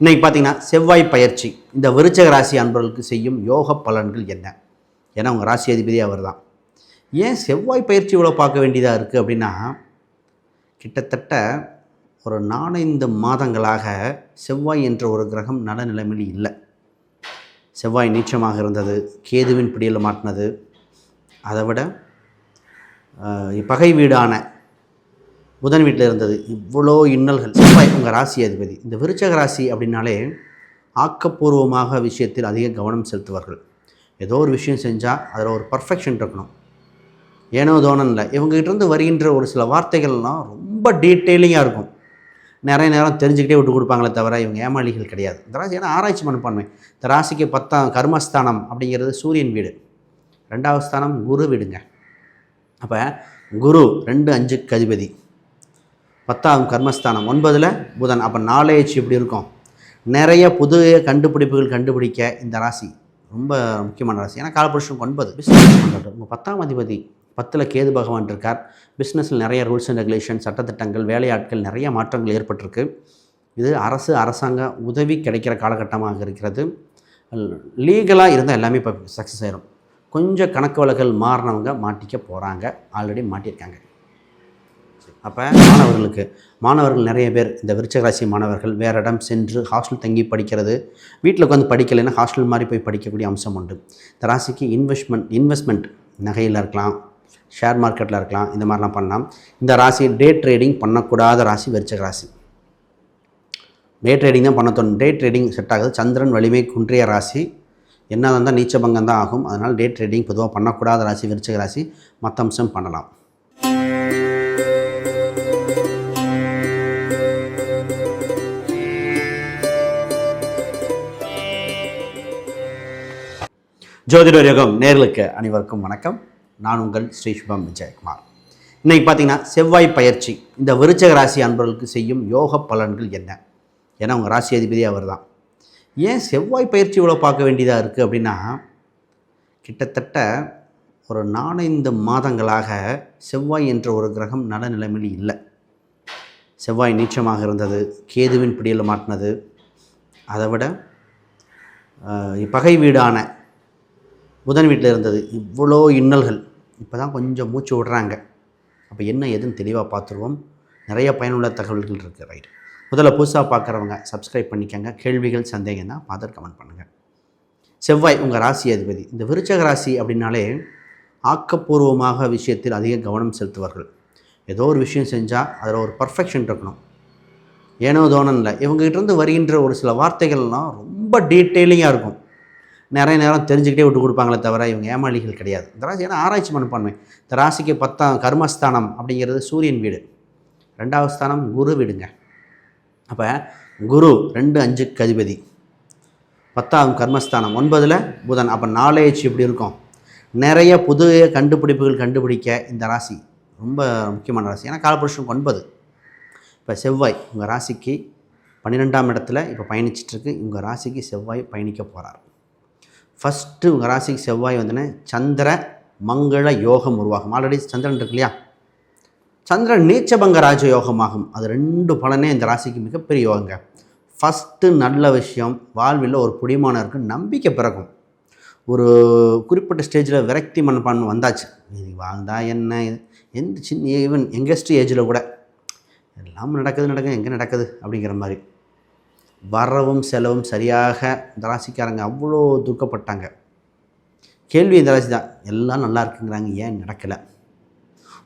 இன்றைக்கி பார்த்தீங்கன்னா செவ்வாய் பயிற்சி. இந்த விருச்சக ராசி அன்பர்களுக்கு செய்யும் யோக பலன்கள் என்ன? ஏன்னா உங்கள் ராசி அதிபதி அவர் தான் ஏன் செவ்வாய் பயிற்சி இவ்வளோ பார்க்க வேண்டியதாக இருக்குது அப்படின்னா கிட்டத்தட்ட ஒரு நாலஞ்சு மாதங்களாக செவ்வாய் என்ற ஒரு கிரகம் நல நிலைமையில் இல்லை. செவ்வாய் நீச்சமாக இருந்தது கேதுவின் பிடியில் மாட்டினது. அதை விட பகை வீடான புதன் வீட்டில் இருந்தது. இவ்வளோ இன்னல்கள். செவ்வாய் உங்கள் ராசி அதிபதி. இந்த விருச்சக ராசி அப்படின்னாலே ஆக்கப்பூர்வமாக விஷயத்தில் அதிக கவனம் செலுத்துவார்கள். ஏதோ ஒரு விஷயம் செஞ்சால் அதில் ஒரு பர்ஃபெக்ஷன் இருக்கணும். ஏனோ தோணம் இல்லை. இவங்ககிட்டருந்து வருகின்ற ஒரு சில வார்த்தைகள்லாம் ரொம்ப டீட்டெயிலிங்காக இருக்கும். நிறைய நேரம் தெரிஞ்சுக்கிட்டே விட்டு கொடுப்பாங்களே தவிர இவங்க ஏமாளிகள் கிடையாது. இந்த ராசி ஏன்னா ஆராய்ச்சி மனப்பான்மை. இந்த ராசிக்கு பத்தாம் கர்மஸ்தானம் அப்படிங்கிறது சூரியன் வீடு. ரெண்டாவது ஸ்தானம் குரு வீடுங்க. அப்போ குரு ரெண்டு அஞ்சுக்கு அதிபதி. பத்தாம் கர்மஸ்தானம். ஒன்பதில் புதன். அப்போ நாலேஜ் எப்படி இருக்கும்? நிறைய புது கண்டுபிடிப்புகள் கண்டுபிடிக்க இந்த ராசி ரொம்ப முக்கியமான ராசி. ஏன்னா காலபுருஷனுக்கு ஒன்பது. பிஸ்னஸ் பண்ணுறது உங்கள் பத்தாம் அதிபதி பத்தில் கேது பகவான் இருக்கார். பிஸ்னஸில் நிறைய ரூல்ஸ் அண்ட் ரெகுலேஷன் சட்டத்திட்டங்கள் வேலையாட்கள் நிறைய மாற்றங்கள் ஏற்பட்டிருக்கு. இது அரசு அரசாங்க உதவி கிடைக்கிற காலகட்டமாக இருக்கிறது. லீகலாக இருந்தால் எல்லாமே இப்போ சக்ஸஸ் ஆயிரும். கொஞ்சம் கணக்கு வழக்கல் மாறினவங்க மாட்டிக்க போகிறாங்க ஆல்ரெடி மாட்டியிருக்காங்க. அப்போ மாணவர்களுக்கு மாணவர்கள் நிறைய பேர் இந்த விருச்சக ராசி மாணவர்கள் வேறு இடம் சென்று ஹாஸ்டல் தங்கி படிக்கிறது. வீட்டில் உட்காந்து படிக்கலைன்னா ஹாஸ்டல் மாதிரி போய் படிக்கக்கூடிய அம்சம் உண்டு. இந்த ராசிக்கு இன்வெஸ்ட்மெண்ட் இன்வெஸ்ட்மெண்ட் நகையில் இருக்கலாம் ஷேர் மார்க்கெட்டில் இருக்கலாம் இந்த மாதிரிலாம் பண்ணலாம். இந்த ராசி டே ட்ரேடிங் பண்ணக்கூடாத ராசி விருச்சக ராசி. டே ட்ரேடிங் தான் பண்ண தோணும். டே ட்ரேடிங் செட் ஆகுது. சந்திரன் வலிமை குன்றிய ராசி. என்ன இருந்தால் நீச்சபங்கம் தான் ஆகும். அதனால் டே ட்ரேடிங் பொதுவாக பண்ணக்கூடாத ராசி விருச்சக ராசி. மற்ற அம்சம் பண்ணலாம். ஜோதிடர் யோகம் நேர்களுக்கு அனைவருக்கும் வணக்கம். நான் உங்கள் ஸ்ரீ சுபம் விஜயகுமார். இன்னைக்கு பார்த்தீங்கன்னா செவ்வாய் பயிற்சி. இந்த விருச்சக ராசி அன்பர்களுக்கு செய்யும் யோக பலன்கள் என்ன? ஏன்னா உங்கள் ராசி அதிபதி அவர் தான் ஏன் செவ்வாய் பயிற்சி இவ்வளோ பார்க்க வேண்டியதாக இருக்குது அப்படின்னா கிட்டத்தட்ட ஒரு நானைந்து மாதங்களாக செவ்வாய் என்ற ஒரு கிரகம் நல்ல நிலைமையில் இல்லை. செவ்வாய் நீச்சமாக இருந்தது கேதுவின் பிடியில் மாட்டினது. அதை விட பகை வீடான புதன் வீட்டில் இருந்தது. இவ்வளோ இன்னல்கள். இப்போ தான் கொஞ்சம் மூச்சு விடுறாங்க. அப்போ என்ன எதுன்னு தெளிவாக பார்த்துருவோம். நிறைய பயனுள்ள தகவல்கள் இருக்குது ரைட். முதல்ல புதுசாக பார்க்குறவங்க சப்ஸ்கிரைப் பண்ணிக்கங்க. கேள்விகள் சந்தேகம் தான் பார்த்து கமெண்ட் பண்ணுங்கள் செவ்வாய் உங்கள் ராசி அதிபதி. இந்த விருச்சக ராசி அப்படின்னாலே ஆக்கப்பூர்வமாக விஷயத்தில் அதிக கவனம் செலுத்துவார்கள். ஏதோ ஒரு விஷயம் செஞ்சால் அதில் ஒரு பர்ஃபெக்ஷன் இருக்கணும். ஏனோ தோணம் இல்லை இவங்ககிட்ட இருந்து வருகின்ற ஒரு சில வார்த்தைகள்லாம் ரொம்ப டீட்டெயிலிங்காக இருக்கும். நிறைய நேரம் தெரிஞ்சுக்கிட்டே விட்டு கொடுப்பாங்களே தவிர இவங்க ஏமாளிகள் கிடையாது. இந்த ராசி ஏன்னா ஆராய்ச்சி மனப்பான்மை. இந்த ராசிக்கு பத்தாம் கர்மஸ்தானம் அப்படிங்கிறது சூரியன் வீடு. ரெண்டாவது ஸ்தானம் குரு வீடுங்க. அப்போ குரு ரெண்டு அஞ்சு கதிபதி பத்தாம் கர்மஸ்தானம் ஒன்பதில் புதன். அப்போ நாலேஜ் இப்படி இருக்கும்? நிறைய புது கண்டுபிடிப்புகள் கண்டுபிடிக்க இந்த ராசி ரொம்ப முக்கியமான ராசி. ஏன்னா காலபுருஷனுக்கு ஒன்பது. இப்போ செவ்வாய் உங்கள் ராசிக்கு பன்னிரெண்டாம் இடத்துல இப்போ பயணிச்சிட்ருக்கு உங்கள் ராசிக்கு செவ்வாய் பயணிக்க போகிறார் ஃபஸ்ட்டு உங்கள் ராசிக்கு செவ்வாய் வந்துன்னு சந்திர மங்கள யோகம் உருவாகும். ஆல்ரெடி சந்திரன் இருக்கு இல்லையா? சந்திரன் நீச்சபங்க ராஜ யோகமாகும் அது ரெண்டு பலனே இந்த ராசிக்கு மிகப்பெரிய யோகங்க. ஃபஸ்ட்டு நல்ல விஷயம் வாழ்வில் ஒரு புடிமானருக்கு நம்பிக்கை பிறக்கும். ஒரு குறிப்பிட்ட ஸ்டேஜில் விரக்தி மனப்பான்மை வந்தாச்சு. இது வாழ்ந்தா என்ன? எந்த சின்ன ஈவன் யங்கஸ்ட் ஏஜில் கூட எல்லாம் நடக்குது நடக்குது எங்கே நடக்குது? அப்படிங்கிற மாதிரி. வரவும் செலவும் சரியாக இந்த ராசிக்காரங்க அவ்வளோ துக்கப்பட்டாங்க கேள்வி இந்த ராசி தான் எல்லாம் நல்லா இருக்குங்கிறாங்க ஏன் நடக்கலை?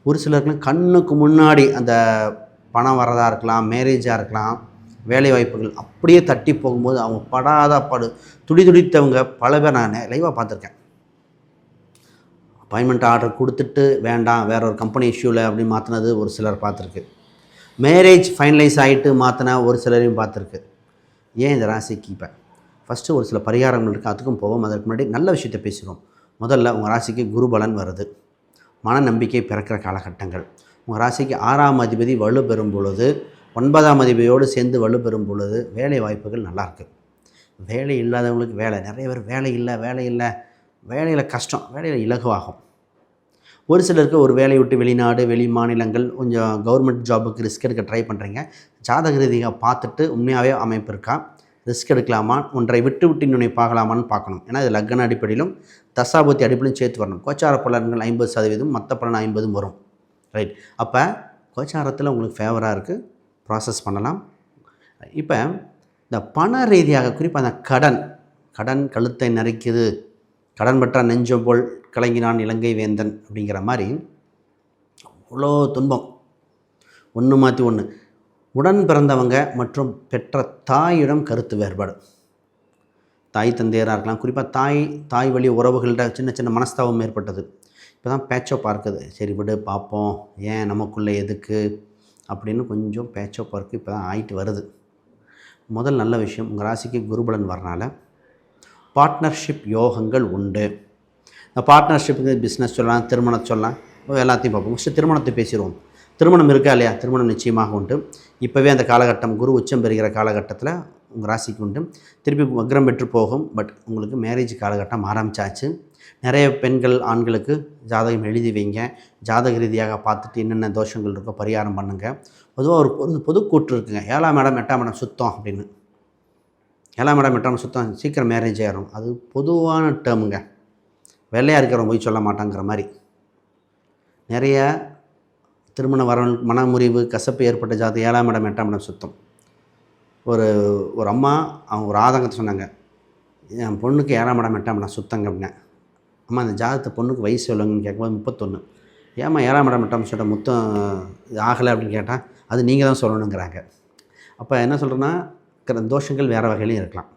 ஒரு சிலருக்குலாம் கண்ணுக்கு முன்னாடி அந்த பணம் வரதாக இருக்கலாம் மேரேஜாக இருக்கலாம் வேலை வாய்ப்புகள் அப்படியே தட்டி போகும்போது அவங்க படாத படு துடி துடித்தவங்க பல பேர் நான் லைவாக பார்த்துருக்கேன். அப்பாயின்மெண்ட் ஆர்டர் கொடுத்துட்டு வேண்டாம் வேற ஒரு கம்பெனி இஷ்யூவில் அப்படின்னு மாற்றினது ஒரு சிலர் பார்த்துருக்கு. மேரேஜ் ஃபைனலைஸ் ஆகிட்டு மாற்றின ஒரு சிலரையும் பார்த்துருக்கு. ஏன் இந்த ராசிக்கு இப்போ ஃபஸ்ட்டு ஒரு சில பரிகாரங்கள் இருக்குது அதுக்கும் போவோம். அதற்கு முன்னாடி நல்ல விஷயத்தை பேசுகிறோம். முதல்ல உங்கள் ராசிக்கு குருபலன் வருது. மன நம்பிக்கை பிறக்கிற காலகட்டங்கள். உங்கள் ராசிக்கு ஆறாம் அதிபதி வலு பெறும் பொழுது ஒன்பதாம் அதிபதியோடு சேர்ந்து வலு பெறும் பொழுது வேலை வாய்ப்புகள் நல்லாயிருக்கு வேலை இல்லாதவங்களுக்கு வேலை நிறைய பேர் வேலை இல்லை வேலை இல்லை. வேலையில் கஷ்டம் வேலையில் இலகுவாகும். ஒரு சிலருக்கு ஒரு வேலையை விட்டு வெளிநாடு வெளி மாநிலங்கள் கொஞ்சம் கவர்மெண்ட் ஜாபுக்கு ரிஸ்க் எடுக்க ட்ரை பண்ணுறீங்க ஜாதக ரீதியாக பார்த்துட்டு உண்மையாகவே அமைப்பு இருக்கா? ரிஸ்க் எடுக்கலாமா? ஒன்றை விட்டு விட்டு இன்னொன்றை பார்க்கலாமான்னு பார்க்கணும். ஏன்னா இது லக்ன அடிப்படையிலும் தசாபத்தி அடிப்படையிலும் சேர்த்து வரணும். கோச்சார பலன்கள் ஐம்பது சதவீதம் மற்ற பலன் ஐம்பதும் வரும். ரைட் அப்போ கோச்சாரத்தில் உங்களுக்கு ஃபேவராக இருக்குது ப்ராசஸ் பண்ணலாம். இப்போ இந்த பண ரீதியாக குறிப்பாக அந்த கடன் கடன் கழுத்தை நரைக்குது கடன் பெற்ற நெஞ்சம் போல் கலங்கினான் இலங்கை வேந்தன் அப்படிங்கிற மாதிரி அவ்வளோ துன்பம். ஒன்று மாற்றி ஒன்று உடன் பிறந்தவங்க மற்றும் பெற்ற தாயிடம் கருத்து வேறுபாடு. தாய் தந்தையராக இருக்கலாம். குறிப்பாக தாய் தாய் வழி உறவுகள்கிட்ட சின்ன சின்ன மனஸ்தாபம் ஏற்பட்டது. இப்போ தான் பேச்சப்பாக பார்க்குது சரி விடு பார்ப்போம் ஏன் நமக்குள்ளே எதுக்கு? அப்படின்னு கொஞ்சம் பேச்சப்பாக இருக்குது இப்போ தான் ஆயிட்டு வருது. முதல் நல்ல விஷயம் உங்கள் ராசிக்கு குருபலன் வரனால பார்ட்னர்ஷிப் யோகங்கள் உண்டு. பார்ட்னர்ஷிப்புக்கு பிஸ்னஸ் சொல்லலாம் திருமணம் சொல்லலாம் எல்லாத்தையும் பார்ப்போம். ஃபஸ்ட்டு திருமணத்தை பேசிடுவோம். திருமணம் இருக்கா இல்லையா? திருமணம் நிச்சயமாக உண்டு. இப்போவே அந்த காலகட்டம் குரு உச்சம் பெறுகிற காலகட்டத்தில் உங்கள் ராசிக்கு உண்டு. திருப்பி வக்ரம் பெற்று போகும் பட் உங்களுக்கு மேரேஜ் காலகட்டம் ஆரம்பிச்சாச்சு. நிறைய பெண்கள் ஆண்களுக்கு ஜாதகம் எழுதி வைங்க. ஜாதக ரீதியாக பார்த்துட்டு என்னென்ன தோஷங்கள் இருக்கோ பரிகாரம் பண்ணுங்கள் பொதுவாக ஒரு பொது பொதுக்கூற்று இருக்குங்க. ஏழாம் இடம் எட்டாம் இடம் சுத்தம் அப்படின்னு. ஏழாம் இடம் எட்டாம் சுத்தம் சீக்கிரம் மேரேஜ் ஆகிடும் அது பொதுவான டேர்முங்க வெள்ளையாக இருக்கிறவங்க போய் சொல்ல மாட்டாங்கிற மாதிரி. நிறைய திருமண வரவன் மனமுறிவு கசப்பு ஏற்பட்ட ஜாதி ஏழாம் இடம் எட்டாம் இடம் சுத்தம். ஒரு ஒரு அம்மா அவங்க ஒரு ஆதங்கத்தை சொன்னாங்க. என் பொண்ணுக்கு ஏழாம் இடம் எட்டாம் இடம் சுத்தங்க அப்படின்னேன் அம்மா அந்த ஜாதகத்தை பொண்ணுக்கு வயசு எவ்வளோங்கன்னு கேட்கும்போது முப்பத்தொன்று ஏம்மா ஏழாம் இடம் எட்டாம் சொல்லிட்ட முத்தம் இது ஆகலை அப்படின்னு கேட்டால் அது நீங்கள் தான் சொல்லணுங்கிறாங்க. அப்போ என்ன சொல்கிறேன்னா இருக்கிற தோஷங்கள் வேறு வகையிலையும் இருக்கலாம்.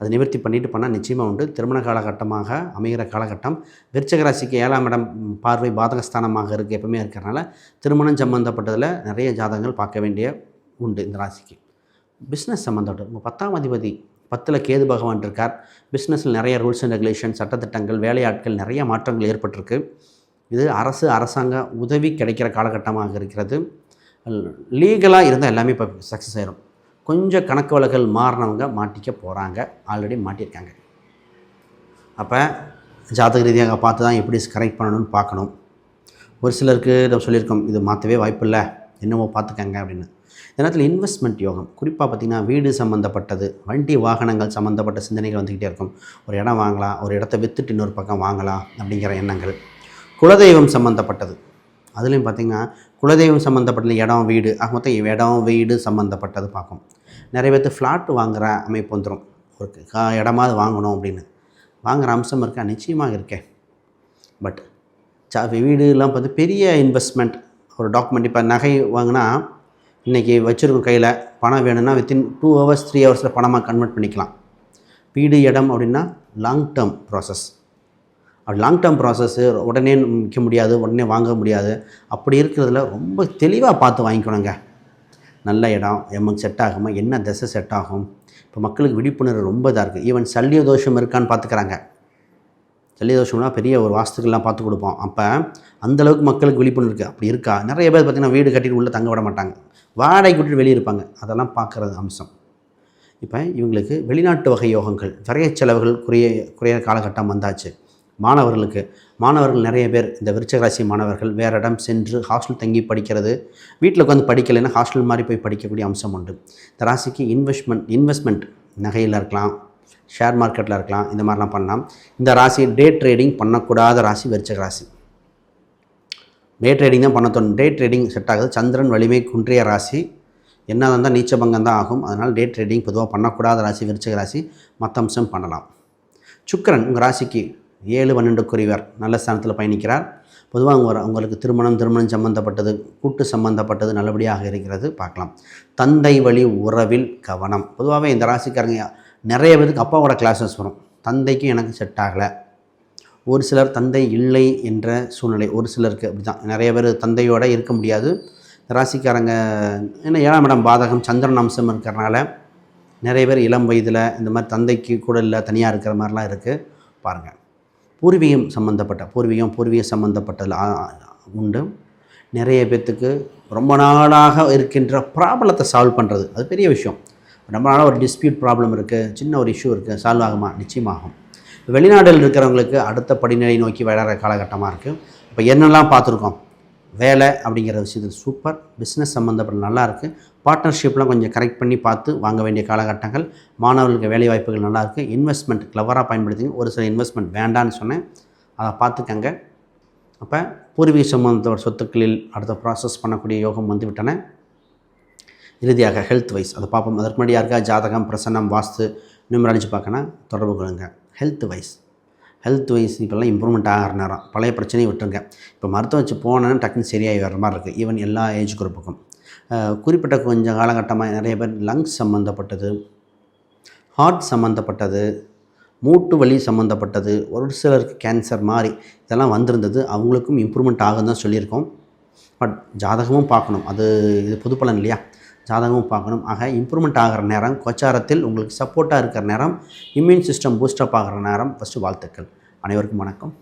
அது நிவர்த்தி பண்ணிட்டு பண்ணால் நிச்சயமாக உண்டு. திருமண காலகட்டமாக அமைகிற காலகட்டம். விருச்சக ராசிக்கு ஏழாம் இடம் பார்வை பாதகஸ்தானமாக இருக்குது எப்பவுமே இருக்கிறனால திருமணம் சம்மந்தப்பட்டதில் நிறைய ஜாதகங்கள் பார்க்க வேண்டிய உண்டு இந்த ராசிக்கு. பிஸ்னஸ் சம்மந்தப்பட்ட உங்கள் பத்தாம் அதிபதி பத்தில் கேது பகவான் இருக்கார். பிஸ்னஸில் நிறைய ரூல்ஸ் அண்ட் ரெகுலேஷன் சட்டத்திட்டங்கள் வேலையாட்கள் நிறைய மாற்றங்கள் ஏற்பட்டிருக்கு. இது அரசு அரசாங்க உதவி கிடைக்கிற காலகட்டமாக இருக்கிறது. லீகலாக இருந்தால் எல்லாமே இப்போ சக்ஸஸ் ஆயிரும். கொஞ்சம் கணக்கு வழக்குகள் மாறினவங்க மாட்டிக்க போகிறாங்க ஆல்ரெடி மாட்டியிருக்காங்க. அப்போ ஜாதக ரீதியாக பார்த்து தான் எப்படி கரெக்ட் பண்ணணும்னு பார்க்கணும். ஒரு சிலருக்கு நம்ம சொல்லியிருக்கோம் இது மாற்றவே வாய்ப்பில்லை என்னமோ பார்த்துக்கங்க அப்படின்னு. இந்த நேரத்தில் இன்வெஸ்ட்மெண்ட் யோகம். குறிப்பாக பார்த்திங்கன்னா வீடு சம்மந்தப்பட்டது வண்டி வாகனங்கள் சம்மந்தப்பட்ட சிந்தனைகள் வந்துக்கிட்டே இருக்கும். ஒரு இடம் வாங்கலாம் ஒரு இடத்த விற்றுட்டு இன்னொரு பக்கம் வாங்கலாம் அப்படிங்கிற எண்ணங்கள். குலதெய்வம் சம்மந்தப்பட்டது அதுலேயும் பார்த்திங்கன்னா குலதெய்வம் சம்மந்தப்பட்ட இடம் வீடு. ஆக மொத்தம் இடம் வீடு சம்மந்தப்பட்டது பார்க்கும் நிறைய பேர்த்து ஃப்ளாட் வாங்குகிற அமைப்பு வந்துடும் ஒரு கா- இடமாவது வாங்கணும் அப்படின்னு. வாங்குகிற அம்சம் இருக்கா? நிச்சயமாக இருக்கேன் பட் சா வீடுலாம் பார்த்து பெரிய இன்வெஸ்ட்மெண்ட் ஒரு டாக்குமெண்ட் இப்போ நகை வாங்கினா இன்றைக்கி வச்சுருக்கோம் கையில் பணம் வேணும்னா வித்தின் டூ ஹவர்ஸ் த்ரீ ஹவர்ஸில் பணமாக கன்வெர்ட் பண்ணிக்கலாம். வீடு இடம் அப்படின்னா லாங் டேர்ம் ப்ராசஸ் அப்படி லாங் டேர்ம் ப்ராசஸ்ஸு உடனே விற்க முடியாது உடனே வாங்க முடியாது. அப்படி இருக்கிறதுல ரொம்ப தெளிவாக பார்த்து வாங்கிக்கணுங்க. நல்ல இடம் எமக்கு செட் ஆகுமா என்ன திசை செட் ஆகும்? இப்போ மக்களுக்கு விழிப்புணர்வு ரொம்ப இதாக இருக்குது ஈவன் சல்லிய தோஷம் இருக்கான்னு பார்த்துக்கிறாங்க சல்லிய தோஷம்னா பெரிய ஒரு வாஸ்துக்கெல்லாம் பார்த்து கொடுப்போம். அப்போ அந்தளவுக்கு மக்களுக்கு விழிப்புணர்வு இருக்குது அப்படி இருக்கா? நிறைய பேர் பார்த்திங்கன்னா வீடு கட்டிட்டு உள்ளே தங்க விட மாட்டாங்க. வாடகை விட்டுட்டு வெளியே இருப்பாங்க. அதெல்லாம் பார்க்குறது அம்சம். இப்போ இவங்களுக்கு வெளிநாட்டு வகை யோகங்கள் நிறைய செலவுகள் குறைய குறைய காலகட்டம் வந்தாச்சு. மாணவர்களுக்கு மாணவர்கள் நிறைய பேர் இந்த விருச்சகராசி மாணவர்கள் வேறு இடம் சென்று ஹாஸ்டல் தங்கி படிக்கிறது. வீட்டில் உட்காந்து படிக்கலைன்னா ஹாஸ்டல் மாதிரி போய் படிக்கக்கூடிய அம்சம் உண்டு. இந்த ராசிக்கு இன்வெஸ்ட்மெண்ட் இன்வெஸ்ட்மெண்ட் நகையில் இருக்கலாம் ஷேர் மார்க்கெட்டில் இருக்கலாம் இந்த மாதிரிலாம் பண்ணலாம். இந்த ராசி டே ட்ரேடிங் பண்ணக்கூடாத ராசி விருச்சக ராசி. டே ட்ரேடிங் தான் பண்ண தோணும். டே ட்ரேடிங் செட் ஆகுது. சந்திரன் வலிமை குன்றிய ராசி. என்ன இருந்தால் நீச்சபங்கம் தான் ஆகும். அதனால் டே ட்ரேடிங் பொதுவாக பண்ணக்கூடாத ராசி விருச்சக ராசி. மற்ற அம்சம் பண்ணலாம். சுக்கரன் உங்கள் ராசிக்கு ஏழு பன்னெண்டுக்குரியவர் நல்ல ஸ்தானத்தில் பயணிக்கிறார். பொதுவாக உங்க உங்களுக்கு திருமணம் திருமணம் சம்பந்தப்பட்டது கூட்டு சம்பந்தப்பட்டது நல்லபடியாக இருக்கிறது பார்க்கலாம். தந்தை வழி உறவில் கவனம். பொதுவாகவே இந்த ராசிக்காரங்க நிறைய பேருக்கு அப்பாவோட கிளாஸஸ் வரும். தந்தைக்கும் எனக்கு செட் ஆகலை. ஒரு சிலர் தந்தை இல்லை என்ற சூழ்நிலை ஒரு சிலருக்கு அப்படி தான் நிறைய பேர் தந்தையோட இருக்க முடியாது. ராசிக்காரங்க ஏன்னா ஏழாம் இடம் பாதகம் சந்திரன் அம்சம் இருக்கிறனால நிறைய பேர் இளம் வயதில் இந்த மாதிரி தந்தைக்கு கூட இல்லை தனியாக இருக்கிற மாதிரிலாம் இருக்குது பாருங்கள் பூர்வீகம் சம்மந்தப்பட்ட பூர்வீகம் பூர்வீக சம்மந்தப்பட்டதில் உண்டு. நிறைய பேர்த்துக்கு ரொம்ப நாளாக இருக்கின்ற ப்ராப்ளத்தை சால்வ் பண்ணுறது அது பெரிய விஷயம். ரொம்ப நாளாக ஒரு டிஸ்பியூட் ப்ராப்ளம் இருக்குது சின்ன ஒரு இஷ்யூ இருக்குது சால்வ் ஆகுமா? நிச்சயமாகும். வெளிநாடுகள் இருக்கிறவங்களுக்கு அடுத்த படிநிலை நோக்கி வளர காலகட்டமாக இருக்குது இப்போ என்னெல்லாம் பார்த்துருக்கோம்? வேலை அப்படிங்கிற விஷயத்தில் சூப்பர் பிஸ்னஸ் சம்மந்தப்பட்ட நல்லாயிருக்கு பார்ட்னர்ஷிப்லாம் கொஞ்சம் கரெக்ட் பண்ணி பார்த்து வாங்க வேண்டிய காலகட்டங்கள். மாணவர்களுக்கு வேலை வாய்ப்புகள் நல்லா இன்வெஸ்ட்மெண்ட் கிளவராக பயன்படுத்திங்க ஒரு சில இன்வெஸ்ட்மெண்ட் வேண்டான்னு சொன்னேன். அதை பார்த்துக்கங்க. அப்போ பூர்வீக சம்பந்தத்தோட சொத்துக்களில் அடுத்த ப்ராசஸ் பண்ணக்கூடிய யோகம் வந்து விட்டன. இறுதியாக ஹெல்த் வைஸ் அதை பார்ப்போம். அதற்கு முன்னாடி யாருக்கா ஜாதகம் பிரசன்னம் வாஸ்து நியூமராலஜி பார்க்கணும் தொடர்பு கொள்ளுங்க. ஹெல்த் வைஸ் ஹெல்த் வைஸ் இப்போல்லாம் இம்ப்ரூவ்மெண்ட் ஆகிற நேரம் பழைய பிரச்சனையை விட்டுருங்க. இப்போ மருத்துவம் வச்சு போனேன்னு டக்குன்னு சரியாகி வர மாதிரி இருக்குது ஈவன் எல்லா ஏஜ் குரூப்புக்கும் குறிப்பிட்ட கொஞ்சம் காலகட்டமாக நிறைய பேர் லங்ஸ் சம்மந்தப்பட்டது ஹார்ட் சம்மந்தப்பட்டது மூட்டு வலி சம்மந்தப்பட்டது ஒரு சிலருக்கு கேன்சர் மாதிரி இதெல்லாம் வந்திருந்தது. அவங்களுக்கும் இம்ப்ரூவ்மெண்ட் ஆகும் தான் சொல்லியிருக்கோம். பட் ஜாதகமும் பார்க்கணும். அது இது புது பலன் இல்லையா? ஜாதகமும் பார்க்கணும். ஆக இம்ப்ரூவ்மெண்ட் ஆகிற நேரம் கொச்சாரத்தில் உங்களுக்கு சப்போர்ட்டாக இருக்கிற நேரம் இம்யூன் சிஸ்டம் பூஸ்டப் ஆகிற நேரம். ஃபஸ்ட்டு வாழ்த்துக்கள். அனைவருக்கும் வணக்கம்.